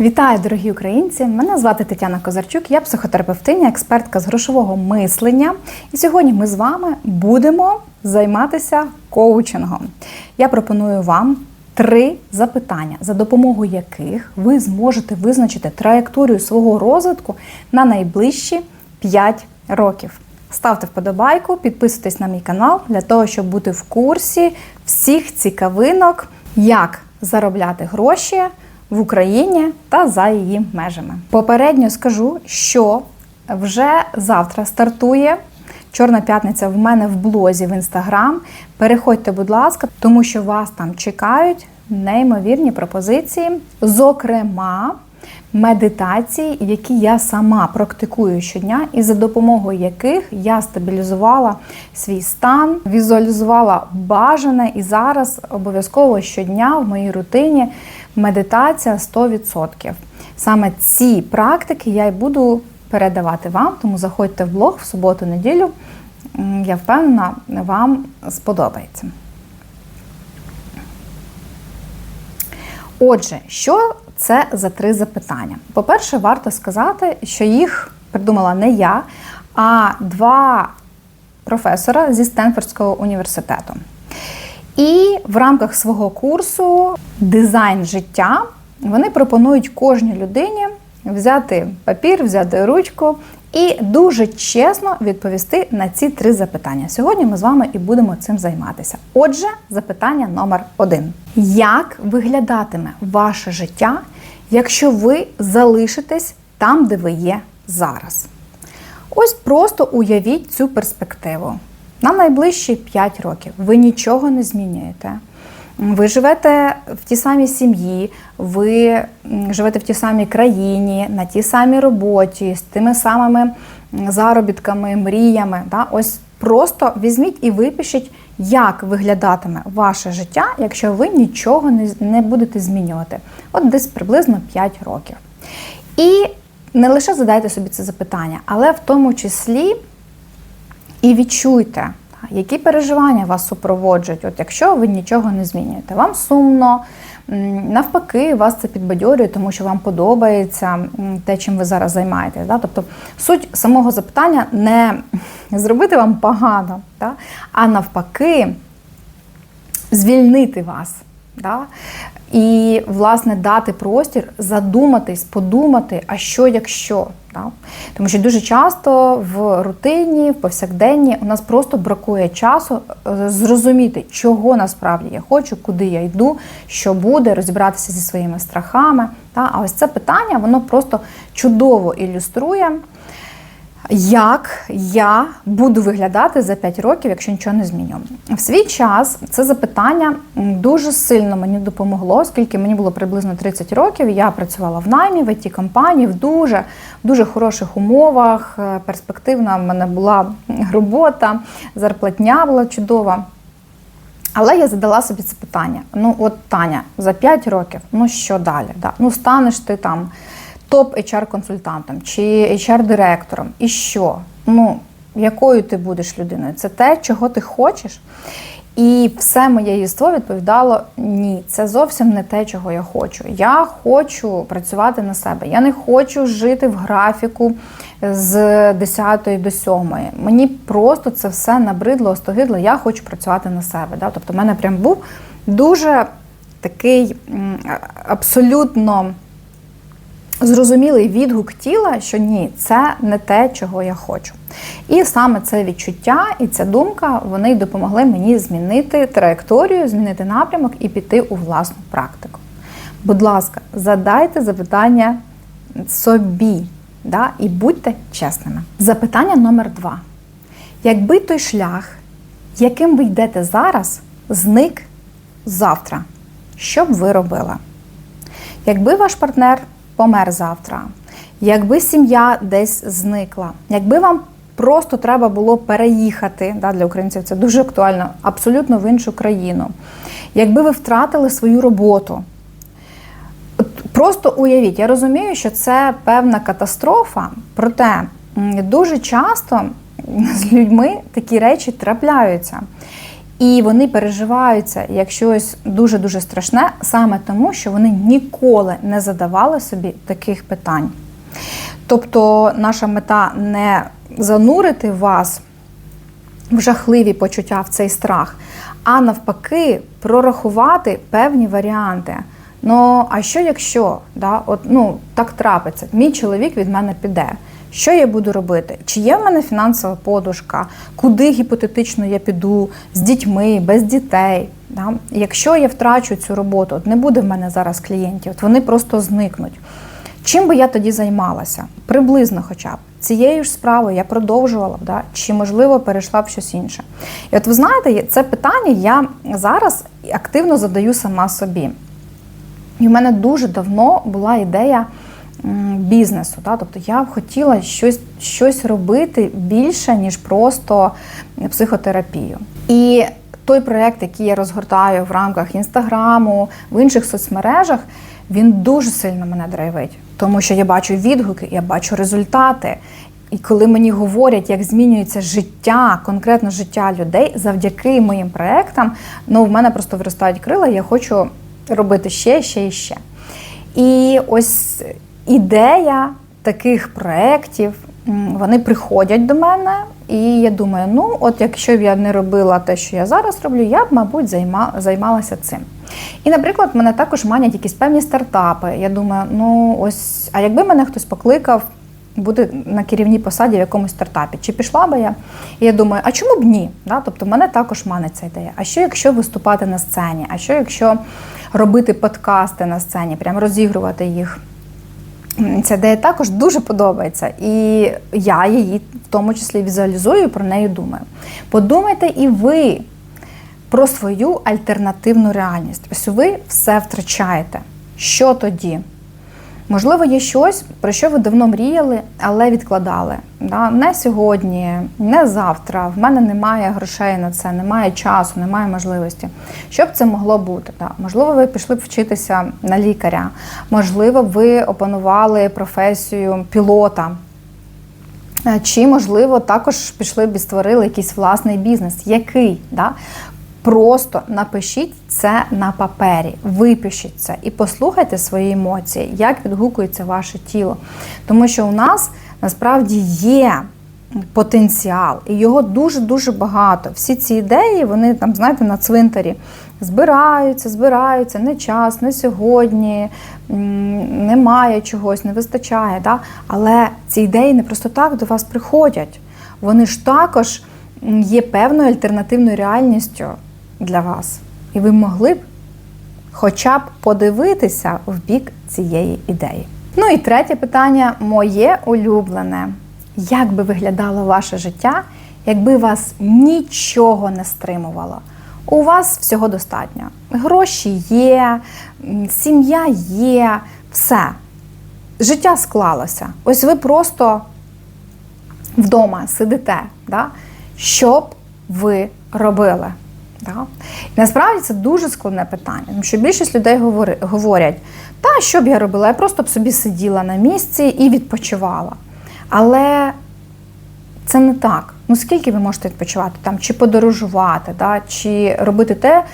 Вітаю, дорогі українці! Мене звати Тетяна Козарчук, я психотерапевтиня, експертка з грошового мислення. І сьогодні ми з вами будемо займатися коучингом. Я пропоную вам три запитання, за допомогою яких ви зможете визначити траєкторію свого розвитку на найближчі 5 років. Ставте вподобайку, підписуйтесь на мій канал для того, щоб бути в курсі всіх цікавинок, як заробляти гроші в Україні та за її межами. Попередньо скажу, що вже завтра стартує Чорна п'ятниця в мене в блозі в інстаграм. Переходьте, будь ласка, тому що вас там чекають неймовірні пропозиції, зокрема. Медитації, які я сама практикую щодня, і за допомогою яких я стабілізувала свій стан, візуалізувала бажане, і зараз обов'язково щодня в моїй рутині медитація 100%. Саме ці практики я й буду передавати вам, тому заходьте в блог в суботу-неділю. Я впевнена, вам сподобається. Отже, що це за три запитання? По-перше, варто сказати, що їх придумала не я, а два професора зі Стенфордського університету. І в рамках свого курсу дизайн життя вони пропонують кожній людині взяти папір, взяти ручку і дуже чесно відповісти на ці три запитання. Сьогодні ми з вами і будемо цим займатися. Отже, запитання номер один: як виглядатиме ваше життя, якщо ви залишитесь там, де ви є зараз? Ось просто уявіть цю перспективу. На найближчі 5 років ви нічого не змінюєте. Ви живете в тій самій сім'ї, ви живете в тій самій країні, на тій самій роботі, з тими самими заробітками, мріями. Да? Ось просто візьміть і випишіть, як виглядатиме ваше життя, якщо ви нічого не будете змінювати. От десь приблизно 5 років. І не лише задайте собі це запитання, але в тому числі і відчуйте. Які переживання вас супроводжують, от якщо ви нічого не змінюєте? Вам сумно, навпаки, вас це підбадьорює, тому що вам подобається те, чим ви зараз займаєтесь. Да? Тобто суть самого запитання не зробити вам погано, да? а навпаки, звільнити вас. Да? І, власне, дати простір, задуматись, подумати, а що якщо. Да? Тому що дуже часто в рутині, в повсякденні у нас просто бракує часу е, зрозуміти, чого насправді я хочу, куди я йду, що буде, розібратися зі своїми страхами. Да? А ось це питання воно просто чудово ілюструє як я буду виглядати за 5 років, якщо нічого не зміню. В свій час це запитання дуже сильно мені допомогло, оскільки мені було приблизно 30 років. Я працювала в наймі в it компанії в дуже дуже хороших умовах. Е, перспективна в мене була робота, зарплатня була чудова. Але я задала собі це питання: ну, от Таня, за 5 років, ну що далі? Да? Ну, станеш ти там топ-HR-консультантом чи HR-директором. І що? Ну, якою ти будеш людиною? Це те, чого ти хочеш. І все моє єство відповідало: ні, це зовсім не те, чого я хочу. Я хочу працювати на себе. Я не хочу жити в графіку з 10 до 7. Мені просто це все набридло, остогидло. Я хочу працювати на себе. Да? Тобто, в мене прям був дуже такий абсолютно зрозумілий відгук тіла, що ні, це не те, чого я хочу. І саме це відчуття і ця думка вони допомогли мені змінити траєкторію, змінити напрямок і піти у власну практику. Будь ласка, задайте запитання собі да, і будьте чесними. Запитання номер два. Якби той шлях, яким ви йдете зараз, зник завтра, що б ви робили? Якби ваш партнер помер завтра, якби сім'я десь зникла, якби вам просто треба було переїхати, да, для українців це дуже актуально, абсолютно в іншу країну, якби ви втратили свою роботу. Просто уявіть, я розумію, що це певна катастрофа, проте дуже часто з людьми такі речі трапляються. І вони переживаються як щось дуже-дуже страшне, саме тому, що вони ніколи не задавали собі таких питань. Тобто, наша мета не занурити вас в жахливі почуття в цей страх, а навпаки, прорахувати певні варіанти. Ну, а що якщо да, от, ну, так трапиться, мій чоловік від мене піде. Що я буду робити? Чи є в мене фінансова подушка? Куди гіпотетично я піду з дітьми, без дітей? Да? Якщо я втрачу цю роботу, от не буде в мене зараз клієнтів, от вони просто зникнуть. Чим би я тоді займалася? Приблизно хоча б. Цією ж справою я продовжувала б, да? чи, можливо, перейшла б щось інше. І от ви знаєте, це питання я зараз активно задаю сама собі. І в мене дуже давно була ідея бізнесу. Да? Тобто я б хотіла щось, щось робити більше, ніж просто психотерапію. І той проєкт, який я розгортаю в рамках інстаграму, в інших соцмережах, він дуже сильно мене драйвить, тому що я бачу відгуки, я бачу результати. І коли мені говорять, як змінюється життя, конкретно життя людей завдяки моїм проектам, ну в мене просто виростають крила, я хочу робити ще, ще і ще. І ось ідея таких проєктів, вони приходять до мене, і я думаю, ну от якщо б я не робила те, що я зараз роблю, я б, мабуть, займа, займалася цим. І, наприклад, мене також манять якісь певні стартапи. Я думаю, ну ось, а якби мене хтось покликав бути на керівній посаді в якомусь стартапі, чи пішла би я? І я думаю, а чому б ні? Да? Тобто мене також манить ця ідея. А що якщо виступати на сцені? А що якщо робити подкасти на сцені, прям розігрувати їх? Ця ідея також дуже подобається, і я її в тому числі візуалізую і про неї думаю. Подумайте і ви про свою альтернативну реальність. Ось ви все втрачаєте. Що тоді? Можливо, є щось, про що ви давно мріяли, але відкладали. Да? Не сьогодні, не завтра. В мене немає грошей на це, немає часу, немає можливості. Що б це могло бути? Можливо, ви пішли б вчитися на лікаря, можливо, ви опанували професію пілота. Е, чи, можливо, також пішли б і створили якийсь власний бізнес. Який? Да? Просто напишіть це на папері, випишіть це і послухайте свої емоції, як відгукується ваше тіло. Тому що у нас насправді є потенціал, і його дуже-дуже багато. Всі ці ідеї, вони там, знаєте, на цвинтарі збираються, збираються, не час, не сьогодні, немає чогось, не вистачає. Да? Але ці ідеї не просто так до вас приходять. Вони ж також є певною альтернативною реальністю для вас. І ви могли б хоча б подивитися в бік цієї ідеї. Ну і третє питання моє улюблене. Як би виглядало ваше життя, якби вас нічого не стримувало? У вас всього достатньо. Гроші є, сім'я є, все. Життя склалося. Ось ви просто вдома сидите. Да? Що б ви робили? Да? І насправді це дуже складне питання, тому що більшість людей говорять, та що б я робила? Я просто б собі сиділа на місці і відпочивала. Але це не так. Ну скільки ви можете відпочивати там, чи подорожувати, да? чи робити те,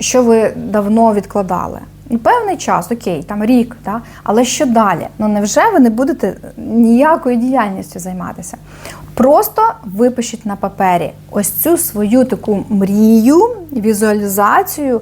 що ви давно відкладали? Ну, певний час, окей, там рік, да? але що далі? Ну невже ви не будете ніякою діяльністю займатися? Просто випишіть на папері ось цю свою таку мрію, візуалізацію,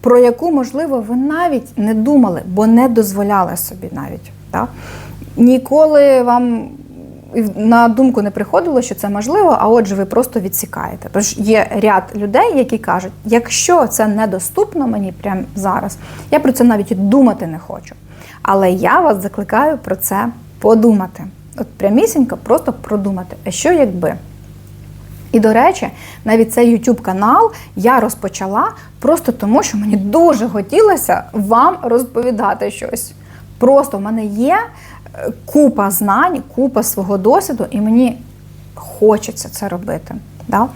про яку, можливо, ви навіть не думали, бо не дозволяли собі навіть. Да? Ніколи вам на думку не приходило, що це можливо, а отже, ви просто відсікаєте. Тож є ряд людей, які кажуть, якщо це недоступно мені прямо зараз, я про це навіть думати не хочу. Але я вас закликаю про це подумати. От прямісінько просто продумати, а що якби. І, до речі, навіть цей YouTube канал я розпочала просто тому, що мені дуже хотілося вам розповідати щось. Просто в мене є е, купа знань, купа свого досвіду, і мені хочеться це робити. Да?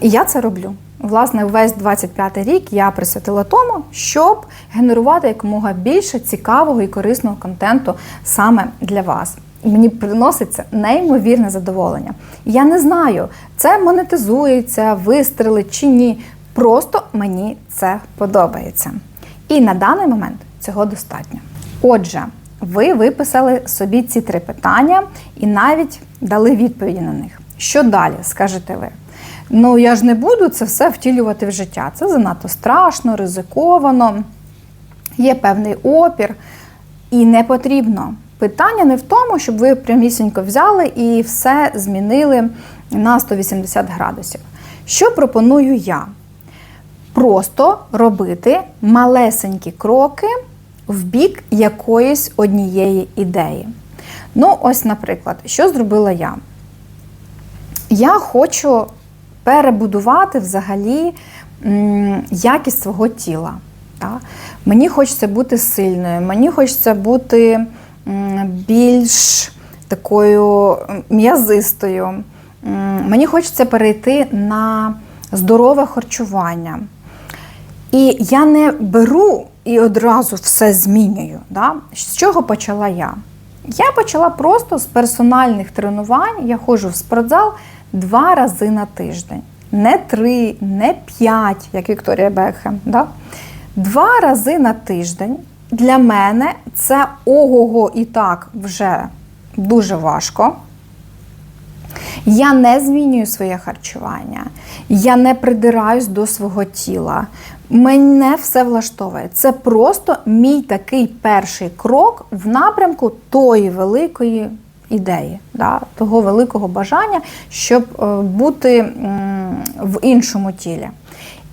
І я це роблю. Власне, весь 25 й рік я присвятила тому, щоб генерувати якомога більше цікавого і корисного контенту саме для вас. Мені приносить це неймовірне задоволення. Я не знаю, це монетизується, вистрелить чи ні. Просто мені це подобається. І на даний момент цього достатньо. Отже, ви виписали собі ці три питання і навіть дали відповіді на них. Що далі, скажете ви? Ну, я ж не буду це все втілювати в життя. Це занадто страшно, ризиковано, є певний опір, і не потрібно. Питання не в тому, щоб ви прямісінько взяли і все змінили на 180 градусів. Що пропоную я? Просто робити малесенькі кроки в бік якоїсь однієї ідеї. Ну, ось, наприклад, що зробила я? Я хочу перебудувати взагалі якість свого тіла. Так? Мені хочеться бути сильною, мені хочеться бути більш такою м'язистою. Мені хочеться перейти на здорове харчування. І я не беру і одразу все змінюю. Да? З чого почала я? Я почала просто з персональних тренувань. Я ходжу в спортзал два рази на тиждень. Не три, не п'ять, як Вікторія Бекхем. Да? Два рази на тиждень для мене це ого-го і так вже дуже важко. Я не змінюю своє харчування, я не придираюсь до свого тіла. Мене все влаштовує. Це просто мій такий перший крок в напрямку тої великої ідеї, да, того великого бажання, щоб е, бути в іншому тілі.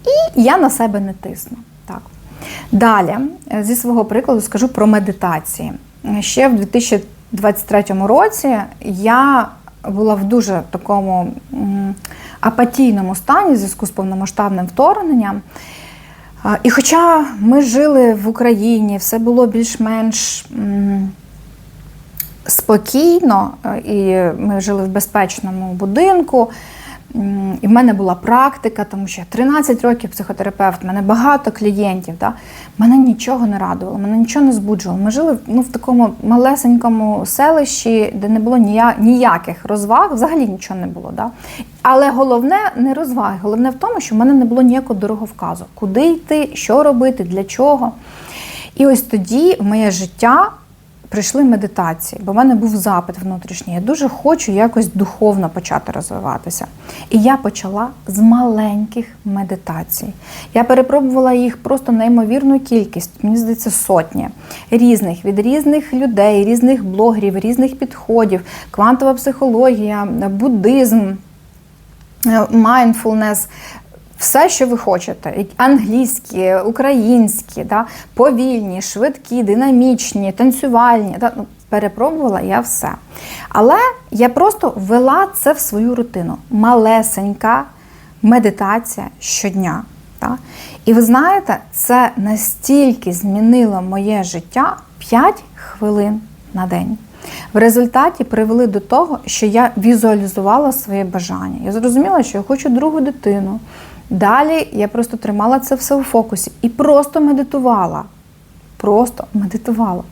І я на себе не тисну. Так. Далі, е, зі свого прикладу, скажу про медитації. Ще в 2023 році я була в дуже такому апатійному стані в зв'язку з повномасштабним вторгненням. І хоча ми жили в Україні, все було більш-менш спокійно, е, і ми жили в безпечному будинку. І в мене була практика, тому що я 13 років психотерапевт, в мене багато клієнтів. Да? Мене нічого не радувало, мене нічого не збуджувало. Ми жили ну, в такому малесенькому селищі, де не було нія- ніяких розваг, взагалі нічого не було. Да? Але головне не розваги, головне в тому, що в мене не було ніякого дороговказу, куди йти, що робити, для чого. І ось тоді моє життя прийшли медитації, бо в мене був запит внутрішній. Я дуже хочу якось духовно почати розвиватися. І я почала з маленьких медитацій. Я перепробувала їх просто неймовірну кількість, мені здається, сотні різних від різних людей, різних блогерів, різних підходів, квантова психологія, буддизм, mindfulness, все, що ви хочете: англійські, українські, да, повільні, швидкі, динамічні, танцювальні. Да, ну, перепробувала я все. Але я просто ввела це в свою рутину. Малесенька медитація щодня. Да. І ви знаєте, це настільки змінило моє життя 5 хвилин на день. В результаті привели до того, що я візуалізувала своє бажання. Я зрозуміла, що я хочу другу дитину. Далі я просто тримала це все у фокусі і просто медитувала. Просто медитувала.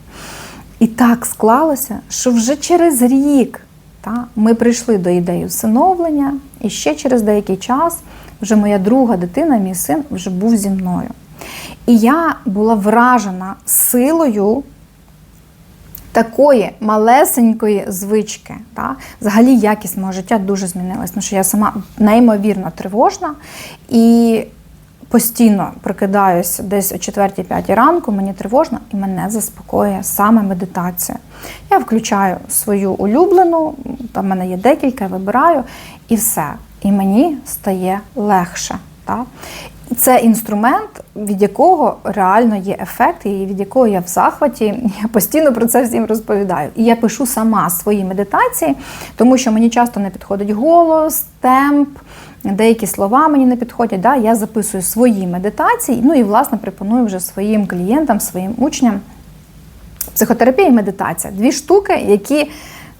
І так склалося, що вже через рік та, ми прийшли до ідеї усиновлення, і ще через деякий час вже моя друга дитина, мій син, вже був зі мною. І я була вражена силою такої малесенької звички. Та? Взагалі якість мого життя дуже змінилась, тому що я сама неймовірно тривожна і постійно прокидаюся десь о 4-5 ранку, мені тривожно і мене заспокоює саме медитація. Я включаю свою улюблену, там в мене є декілька, вибираю і все. І мені стає легше. Та? Це інструмент, від якого реально є ефект, і від якого я в захваті. Я постійно про це всім розповідаю. І я пишу сама свої медитації, тому що мені часто не підходить голос, темп, деякі слова мені не підходять. Да? Я записую свої медитації, ну і власне пропоную вже своїм клієнтам, своїм учням. Психотерапія і медитація дві штуки, які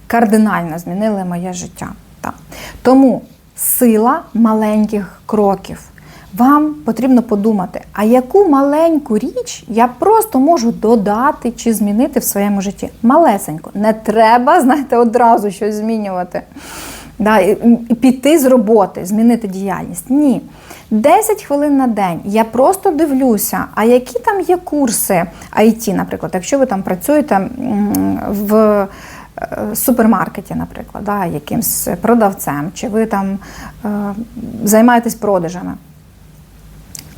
кардинально змінили моє життя. Так. Тому сила маленьких кроків. Вам потрібно подумати, а яку маленьку річ я просто можу додати чи змінити в своєму житті. Малесенько. Не треба, знаєте, одразу щось змінювати. Да, і, піти з роботи, змінити діяльність. Ні. 10 хвилин на день я просто дивлюся, а які там є курси IT, наприклад, якщо ви там працюєте в е, супермаркеті, наприклад, да, якимсь продавцем, чи ви там е, займаєтесь продажами.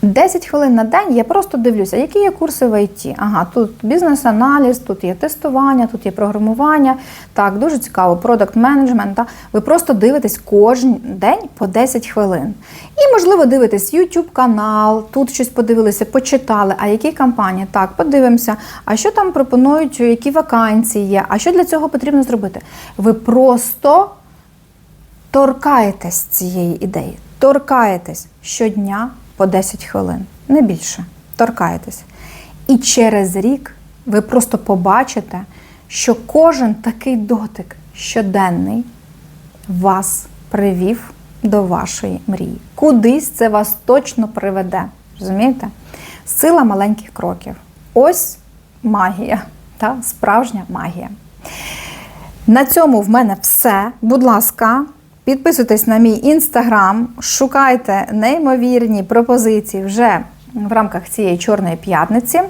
10 хвилин на день я просто дивлюся, які є курси в ІТ. Ага, тут бізнес-аналіз, тут є тестування, тут є програмування. Так, дуже цікаво, продакт менеджмент. Ви просто дивитесь кожен день по 10 хвилин. І, можливо, дивитесь YouTube канал, тут щось подивилися, почитали. А які компанії? Так, подивимося. А що там пропонують, які вакансії є? А що для цього потрібно зробити? Ви просто торкаєтесь цієї ідеї, торкаєтесь щодня по 10 хвилин, не більше. Торкаєтесь. І через рік ви просто побачите, що кожен такий дотик щоденний вас привів до вашої мрії. Кудись це вас точно приведе. Розумієте? Сила маленьких кроків. Ось магія, та? справжня магія. На цьому в мене все. Будь ласка, підписуйтесь на мій інстаграм, шукайте неймовірні пропозиції вже в рамках цієї чорної п'ятниці.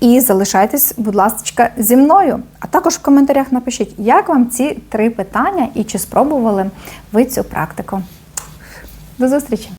І залишайтесь, будь ласка, зі мною. А також в коментарях напишіть, як вам ці три питання і чи спробували ви цю практику. До зустрічі!